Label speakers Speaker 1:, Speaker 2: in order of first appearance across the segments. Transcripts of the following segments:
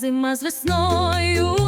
Speaker 1: Зима з весною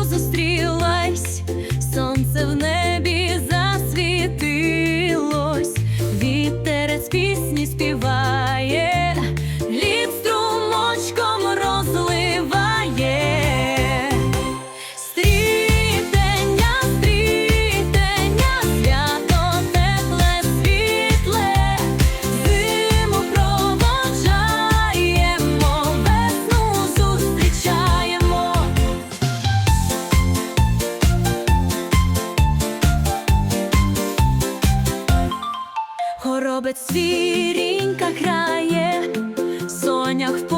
Speaker 1: Горобець свірінька грає, сонях в